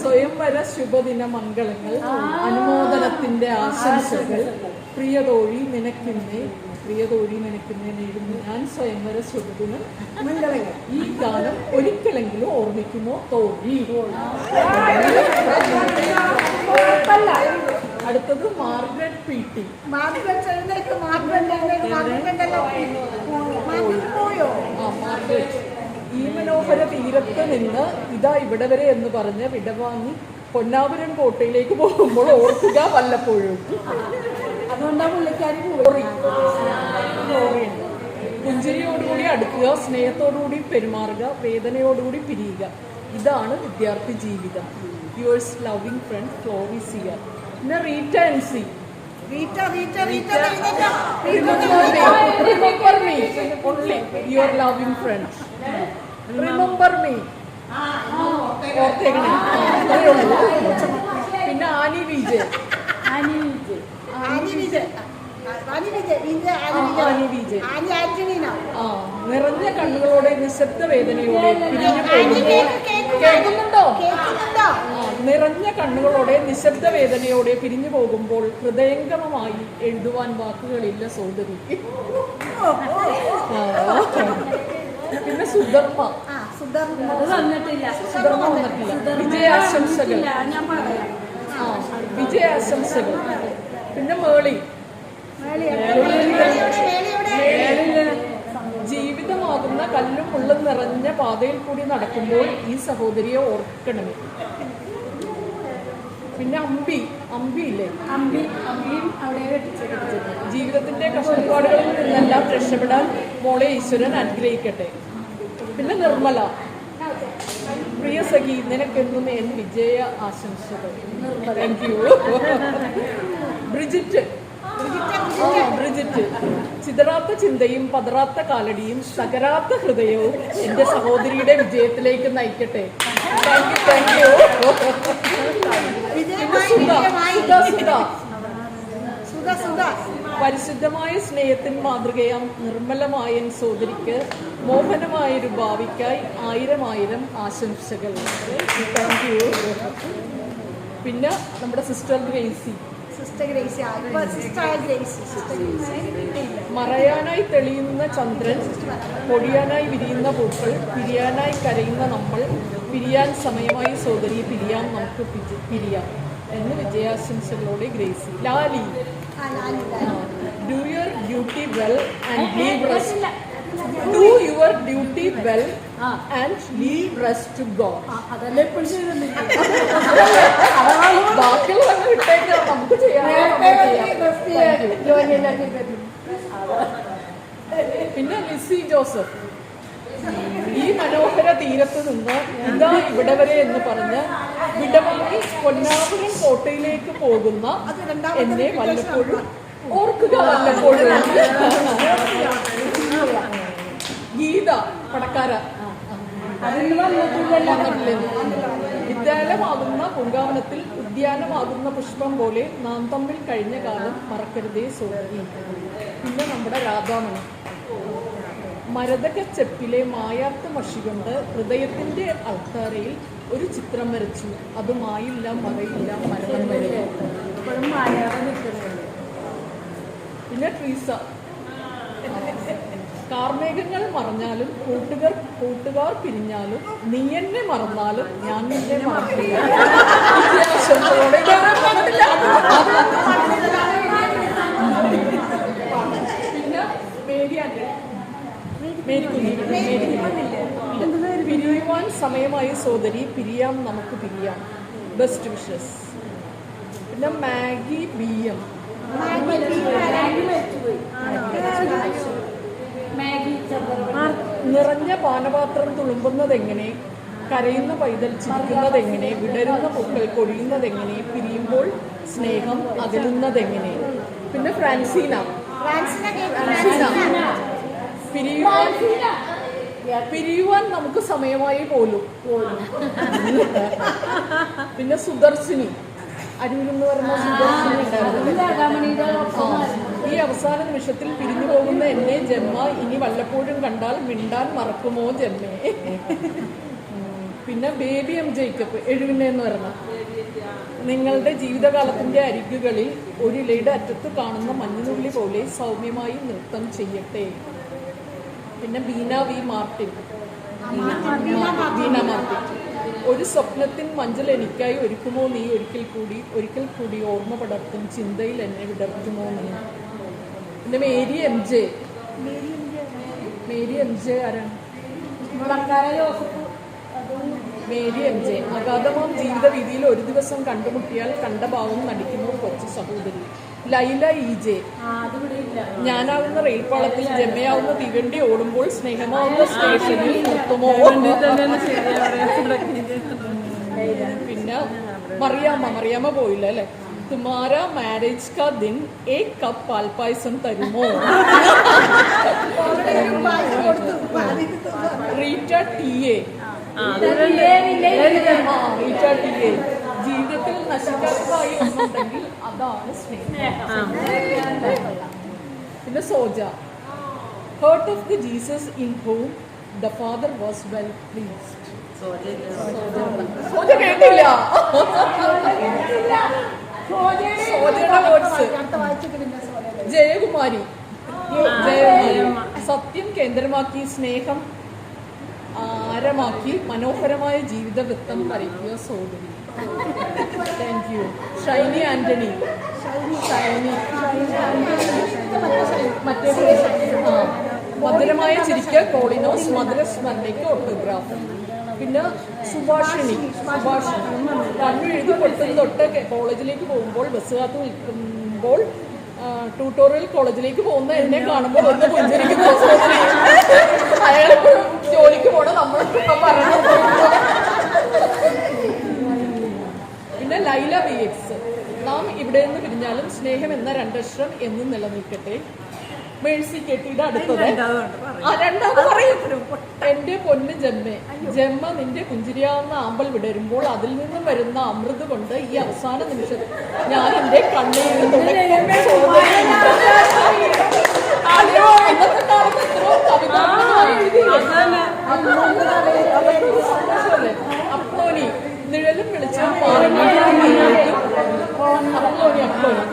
സ്വയംവര ശുഭദിന മംഗളങ്ങൾ അനുമോദനത്തിന്റെ ആശംസകൾ പ്രിയതോഴി നിനക്കുന്നേ പ്രിയതോഴി നിനക്കുന്നേ നേടുന്നു ഞാൻ സ്വയംവര ശുഭദിനം മംഗളങ്ങൾ. ഈ ഗാനം ഒരിക്കലെങ്കിലും ഓർമ്മിക്കുമോ? തോഴി അടുത്തത് മാർഗരറ്റ് പി ടി. ആ മാർഗരറ്റ്. ഈ മനോഹര തീരത്ത് നിന്ന് ഇതാ ഇവിടെ വരെ എന്ന് പറഞ്ഞ് വിടവാങ്ങി പൊന്നാപുരം കോട്ടയിലേക്ക് പോകുമ്പോൾ ഓർക്കുക വല്ലപ്പോഴും അതുകൊണ്ടാ പുള്ളിക്കാരി പുഞ്ചിരിയോടുകൂടി അടുക്കുക സ്നേഹത്തോടുകൂടി പെരുമാറുക വേദനയോടുകൂടി പിരിയുക ഇതാണ് വിദ്യാർത്ഥി ജീവിതം യുവേഴ്സ് ലവിംഗ് ഫ്രണ്ട് ഫ്ലോറി ഇയർ പിന്നെ Rita N C remember me only your loving friend remember me ഓർത്തേക്കണേ പിന്നെ ആനി വിജയ്. ആനി വിജയ്. വിജയ്. നിറഞ്ഞ കണ്ണുകളോടെ നിശബ്ദ വേദനയോടെ കേൾക്കുന്നുണ്ടോ? നിറഞ്ഞ കണ്ണുകളോടെ നിശബ്ദ വേദനയോടെ പിരിഞ്ഞു പോകുമ്പോൾ ഹൃദയംഗമമായി എഴുതുവാൻ വാക്കുകളില്ല സൗന്ദര്യം. പിന്നെ സുധർമ്മ. ആ സുധർമ്മ. അത് വന്നിട്ടില്ല. സുധർമ്മ വന്നിട്ടില്ല. വിജയാശംസകൾ. ഞാൻ പറയാം. ആ. വിജയാശംസകൾ. പിന്നെ മേളി. ജീവിതമാകുന്ന കല്ലും മുള്ളും നിറഞ്ഞ പാതയിൽ കൂടി നടക്കുമ്പോൾ ഈ സഹോദരിയെ ഓർക്കണമേ പിന്നെ അമ്പി. അമ്പി ഇല്ലേ അമ്പി അമ്പിയും അവിടെ ജീവിതത്തിന്റെ കഷ്ടപ്പാടുകളിൽ നിന്നെല്ലാം രക്ഷപ്പെടാൻ മോളെ ഈശ്വരൻ അനുഗ്രഹിക്കട്ടെ. പിന്നെ നിർമ്മല. പ്രിയ സഖി നിനക്കെന്നും എൻ വിജയ ആശംസകൾ. Thank you Bridget. ബ്രിജിറ്റ്. ചിതറാത്ത ചിന്തയും പതറാത്ത കാലടിയും സകരാത്ത ഹൃദയവും എന്റെ സഹോദരിയുടെ വിജയത്തിലേക്ക് നയിക്കട്ടെ. താങ്ക് യു താങ്ക് യു പരിശുദ്ധമായ സ്നേഹത്തിൻ മാതൃകയാം നിർമ്മലമായൻ സോദരിക്ക് മോഹനമായൊരു ഭാവിക്കായി ആയിരം ആയിരം ആശംസകൾ. താങ്ക് യു പിന്നെ നമ്മുടെ സിസ്റ്റർ ഗ്രേസി. മറയാനായി തെളിയുന്ന ചന്ദ്രൻ പൊടിയാനായി വിരിയുന്ന പൂക്കൾ പിരിയാനായി കരയുന്ന നമ്മൾ പിരിയാൻ സമയമായി സോദരി പിരിയാം നമുക്ക് പിരി- പിരിയാം എന്ന് വിജയാശംസകളോടെ ഗ്രേസി. ലാലി. ആ do your duty well and leave rest do your duty well and leave rest to God അതല്ലേ വിട്ടേക്കാം നമുക്ക് ചെയ്യാം. പിന്നെ ലിസി ജോസഫ് ഈ മനോഹര തീരത്ത് നിന്ന് ഇതാ ഇവിടെ വരെ എന്ന് പറഞ്ഞ് വിടവാങ്ങി പൊന്നാപുരം കോട്ടയിലേക്ക് പോകുന്ന എന്നെ വല്ലപ്പോഴും ഓർക്കുക ഗീത പടക്കാര വിദ്യാലയമാകുന്ന പൂങ്കാവനത്തിൽ ഉദ്യാനമാകുന്ന പുഷ്പം പോലെ നാം തമ്മിൽ കഴിഞ്ഞ കാലം മറക്കരുതേ സോദരി പിന്നെ നമ്മുടെ രാധാമണി മരതകച്ചെപ്പിലെ മായാത്ത മഷി കൊണ്ട് ഹൃദയത്തിന്റെ അൾത്താരയിൽ ഒരു ചിത്രം വരച്ചു അത് മായില്ല മറയില്ല മരണം വരെ പിന്നെ ട്രീസ. കാർമേഘങ്ങൾ മറഞ്ഞാലും കൂട്ടുകാർ കൂട്ടുകാർ പിരിഞ്ഞാലും നീ എന്നെ മറന്നാലും ഞാൻ നിന്നെ മറക്കില്ല. പിരിയുവാൻ സമയമായി സോദരി പിരിയാം നമുക്ക് പിരിയാം. ബെസ്റ്റ് വിഷസ് പിന്നെ മാഗി ബി എം നിറഞ്ഞ പാനപാത്രം തുളുമ്പുന്നത് എങ്ങനെ കരയുന്ന പൈതൽ ചിരിക്കുന്നത് എങ്ങനെ വിടരുന്ന പൊക്കൾ കൊഴിയുന്നത് എങ്ങനെ പിരിയുമ്പോൾ സ്നേഹം അകലുന്നത് എങ്ങനെ പിന്നെ ഫ്രാൻസീന. പിരിയുവാൻ നമുക്ക് സമയമായി പോലും. പിന്നെ സുദർശിനി. അരൂരെന്ന് പറയുന്ന ഈ അവസാന നിമിഷത്തിൽ പിരിഞ്ഞു പോകുന്ന എന്നെ ജന്മ ഇനി വല്ലപ്പോഴും കണ്ടാൽ മിണ്ടാൻ മറക്കുമോ ജന്മേ? പിന്നെ ബേബി എം ജേക്കബ് എഴുവിനെ എന്ന് പറഞ്ഞ നിങ്ങളുടെ ജീവിതകാലത്തിന്റെ അരികുകളിൽ ഒരു ഇലയുടെ അറ്റത്ത് കാണുന്ന മഞ്ഞുനുള്ളി പോലെ സൗമ്യമായി നൃത്തം ചെയ്യട്ടെ. പിന്നെ Beena V Martin. Beena Martin. ഒരു സ്വപ്നത്തിൻ മഞ്ചൽ എനിക്കായി ഒരുക്കുമോ നീ ഒരിക്കൽ കൂടി ഒരിക്കൽ കൂടി ഓർമ്മ പടർത്തും ചിന്തയിൽ എന്നെ വിടർത്തുമോ നീ? പിന്നെ Mary M J. Mary M J ആരാണ്? Mary M J. അഗാധമാം ജീവിത രീതിയിൽ ഒരു ദിവസം കണ്ടുമുട്ടിയാൽ കണ്ട ഭാവം നടിക്കുന്നു കൊച്ചു സഹോദരി. ലൈല ഈജെ. ഞാനാവുന്ന റെയിൽപാളത്തിൽ ജമ്മയാവുന്ന തീവണ്ടി ഓടുമ്പോൾ സ്നേഹമാവുന്ന സ്റ്റേഷനിൽ പിന്നെ മറിയാമ്മ മറിയാമ്മ പോയില്ല അല്ലെ? തുമാര മാരേജ് കാ ദിൻ ഏക് കപ്പ് പാൽപായസം തരുമോ? Rita T A. ആ റീറ്റ ടി എ. ജീവിതത്തിൽ നശിക്കാത്തതായി ഒന്നുണ്ടെങ്കിൽ അതാണ് പിന്നെ Soja. Heart of the Jesus in home the father was well pleased Soja കേട്ടില്ല. ജയകുമാരി. ജയകുമാരി. സത്യം കേന്ദ്രമാക്കി സ്നേഹം ആരമാക്കി മനോഹരമായ ജീവിത വൃത്തം വരയ്ക്കുക സോദരി. Thank you Shiny Antony. Shiny. മറ്റേ മധുരമായ ചിരിക്ക് കോളിനോസ് മധുര സ്മരണയ്ക്ക് ഓട്ടോഗ്രാഫ്. പിന്നെ സുഭാഷിണി. സുഭാഷിണി. കണ്ണു എഴുതി കൊടുത്തത് തൊട്ട് കോളേജിലേക്ക് പോകുമ്പോൾ ബസ് കാത്ത് നിൽക്കുമ്പോൾ ട്യൂട്ടോറിയൽ കോളേജിലേക്ക് പോകുന്ന എന്നെ കാണുമ്പോൾ സഹോദരി. ജോലിക്ക് പോണം നമ്മൾ പിന്നെ ലൈല വി എക്സ് നാം ഇവിടെ നിന്ന് പിരിഞ്ഞാലും സ്നേഹം എന്ന രണ്ടക്ഷരം എന്നും നിലനിൽക്കട്ടെ. മേഴ്സി കെട്ടിയുടെ അടുത്തത്. എന്റെ പൊന്ന് ജന്മേ ജമ്മ നിന്റെ പുഞ്ചിരിയാവുന്ന ആമ്പൽ വിടരുമ്പോൾ അതിൽ നിന്നും വരുന്ന അമൃത് കൊണ്ട് ഈ അവസാന നിമിഷം ഞാൻ എന്റെ കണ്ണീരിൽ തുടയ്ക്കും അപ്ലോനി നിഴലും വെളിച്ചവും മാറി. അപ്ലോനി അപ്ലോനി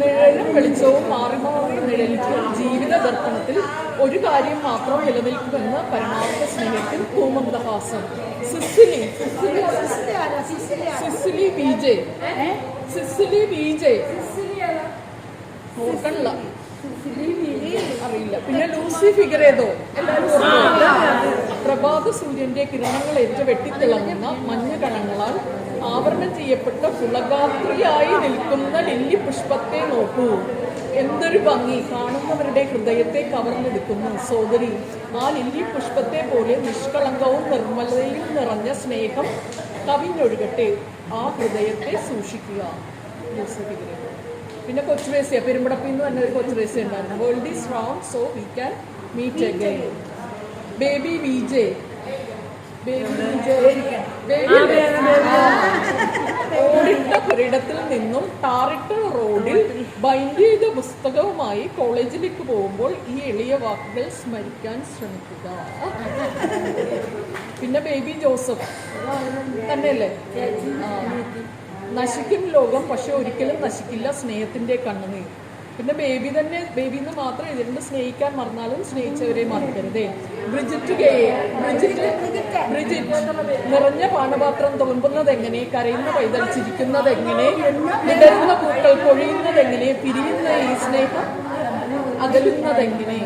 നിഴലും വെളിച്ചവും മാറി മാറി നിഴലിക്കും ജീവിത ദർപ്പണത്തിൽ ഒരു കാര്യം മാത്രം നിലനിൽക്കുമെന്ന് പരമാർത്ഥ സ്നേഹത്തിൽ ഭൂമന്ദഹാസം Cicily Cicily B J Cicily B J. ഓർക്കണില്ല അറിയില്ല. പിന്നെ ലൂസി ഫിഗറേതോ എല്ലാവരും പ്രഭാത സൂര്യന്റെ കിരണങ്ങൾ ഏറ്റു വെട്ടിത്തിളങ്ങുന്ന മഞ്ഞ കണങ്ങളാൽ ആവരണം ചെയ്യപ്പെട്ട പുളകാത്രിയായി നിൽക്കുന്ന ലില്ലി പുഷ്പത്തെ നോക്കൂ. എന്തൊരു ഭംഗി. കാണുന്നവരുടെ ഹൃദയത്തെ കവർന്നെടുക്കുന്നു സോദരി. ആ ലില്ലി പുഷ്പത്തെ പോലെ നിഷ്കളങ്കവും നിർമ്മലതയും നിറഞ്ഞ സ്നേഹം കവിഞ്ഞൊഴുകട്ടെ ആ ഹൃദയത്തെ സൂക്ഷിക്കുക. ലൂസി പിന്നെ കൊച്ചു റേസിയ പെരുമ്പടപ്പിൽ നിന്ന് തന്നെ ഒരു കൊച്ചു റേസിയ ഉണ്ടായിരുന്നു. World is round so we can meet again Baby V J ഓടിട്ട പുരയിടത്തിൽ നിന്നും താറിട്ട റോഡിൽ ബൈൻഡ് ചെയ്ത പുസ്തകവുമായി കോളേജിലേക്ക് പോകുമ്പോൾ ഈ എളിയ വാക്കുകൾ സ്മരിക്കാൻ ശ്രമിക്കുക. പിന്നെ ബേബി ജോസഫ് തന്നെയല്ലേ. നശിക്കും ലോകം പക്ഷെ ഒരിക്കലും നശിക്കില്ല സ്നേഹത്തിന്റെ കണ്ണുനീർ. പിന്നെ ബേബി തന്നെ ബേബി എന്ന് മാത്രം ഇതിന്റെ സ്നേഹിക്കാൻ മറന്നാലും സ്നേഹിച്ചവരെ മറക്കരുതേ. ബ്രിജിറ്റ് ബ്രിജിറ്റ് നിറഞ്ഞ പാനപാത്രം തോന്നുന്നത് എങ്ങനെ കരയുന്ന പൈതൽ ചിരിക്കുന്നത് എങ്ങനെ വിടരുന്ന പൂക്കൾ കൊഴിയുന്നത് എങ്ങനെ പിരിയുന്ന ഈ സ്നേഹം അകലുന്നത് എങ്ങനെ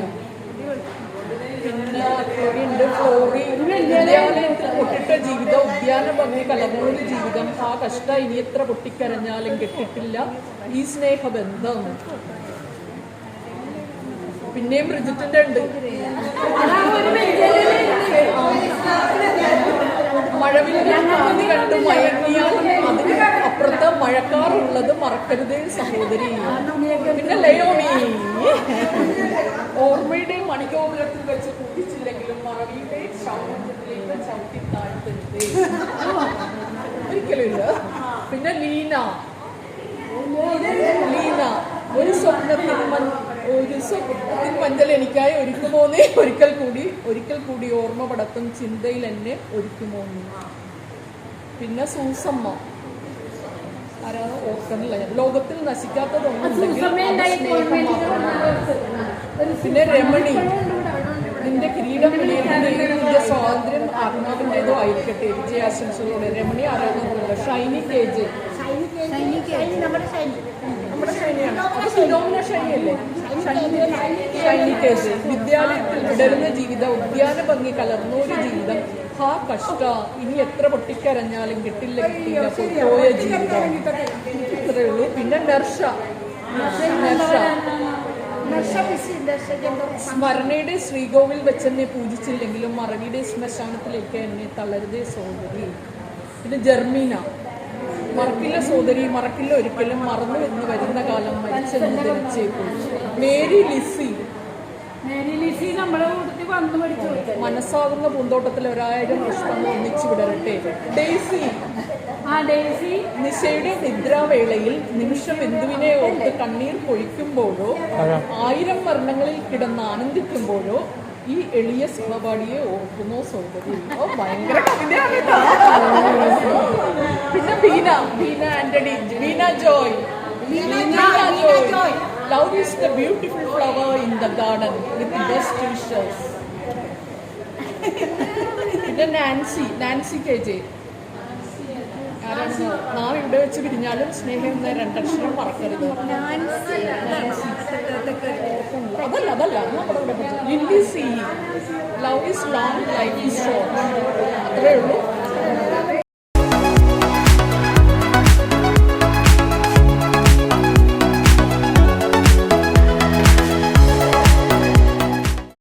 പിന്നെ ഉണ്ട് ഫ്ലോറി ജീവിതം പറഞ്ഞ കലർന്നൊരു ജീവിതം ആ കഷ്ട ഇനി എത്ര പൊട്ടിക്കരഞ്ഞാലും കെട്ടിട്ടില്ല. ഈ സ്നേഹബന്ധം. പിന്നെയും ബ്രിജിറ്റിന്റെ ഉണ്ട്. മഴവില്ലിൽ പാതി കണ്ട് മയങ്ങിയാൽ അതിന് അപ്പുറത്ത് മഴക്കാറുള്ളത് മറക്കരുതേ സഹോദരി. പിന്നെ ലയോമി ഓർമ്മയുടെ മണിക്കോപുരത്തിൽ വെച്ച് കൂട്ടിച്ചില്ലെങ്കിലും മറവിയുടെ ശൗര്യത്തിലേക്ക് ചവിട്ടി താഴ്ത്തരുതേ ഒരിക്കലും ഇല്ല പിന്നെ ലീന. ലീന ഒരു സ്വപ്നത്തിൻ മഞ്ചൽ എനിക്കായി ഒരുക്കുമോന്നേ ഒരിക്കൽ കൂടി ഒരിക്കൽ കൂടി ഓർമ്മ പടത്തും ചിന്തയിൽ എന്നെ ഒരുക്കുമോ നീ പിന്നെ സൂസമ്മ. ആരാ? ഓർക്കണില്ല. ലോകത്തിൽ നശിക്കാത്തതൊന്നും. ഒരു പിന്നെ രമണി. നിന്റെ കിരീടം വിളിയുടെ സ്വാതന്ത്ര്യം ആത്മാവിന്റെതോ ആയിരിക്കട്ടെ. വിജയാശംസകളോടെ Ramani Aradhana Shiny K J Shiny J വിദ്യാലയത്തിൽ വിടരുന്ന ജീവിതം ഉദ്യാന ഭംഗി കലർന്ന ഒരു ജീവിതം. ഹാ കഷ്ട. ഇനി എത്ര പൊട്ടിക്കരഞ്ഞാലും കിട്ടില്ല കിട്ടില്ല. പോയ ജീവിതം. ഇത്രയേ ഉള്ളൂ. പിന്നെ നർഷ നർഷ സ്മരണയുടെ ശ്രീകോവിൽ വെച്ചെന്നെ പൂജിച്ചില്ലെങ്കിലും മറവിയുടെ ശ്മശാനത്തിലേക്ക് എന്നെ തളരുതേ സോദരി പിന്നെ ജർമീന മറക്കില്ല സോദരി മറക്കില്ല ഒരിക്കലും. മറന്നു എന്ന് വരുന്ന കാലം മരിച്ചെന്ന് ധരിച്ചേക്കും മേരി ലിസി. മനസ്സാകുന്ന പൂന്തോട്ടത്തിൽ ഒരായിരം പുഷ്പങ്ങൾ ഒന്നിച്ചു വിടരട്ടെ. ഡെയ്സി. ആ ഡേസി നിശയുടെ നിദ്രാവേളയിൽ നിമിഷ ബന്ധുവിനെ ഓർത്ത് കണ്ണീർ പൊഴിക്കുമ്പോഴോ ആയിരം വർണങ്ങളിൽ കിടന്ന് ആനന്ദിക്കുമ്പോഴോ ഈ എളിയ സിംഹപാടിയെ ഓർക്കുന്നോ സൗകര്യം ഭയങ്കര കവിതയാണ് ഇതാ. പിന്നെ Beena Beena Antony Beena Joy. Joy love is the beautiful flower in the garden with best wishes പിന്നെ നാൻസി നാൻസി കെ ജെ. നാം ഇവിടെ വെച്ച് പിരിഞ്ഞാലും സ്നേഹം എന്ന രണ്ടക്ഷരം മറക്കരുത്. അതല്ല അതല്ല നമ്മുടെ ഇവിടെ പഠിച്ചത്. Lilly C love is long life is short അത്രേ ഉള്ളൂ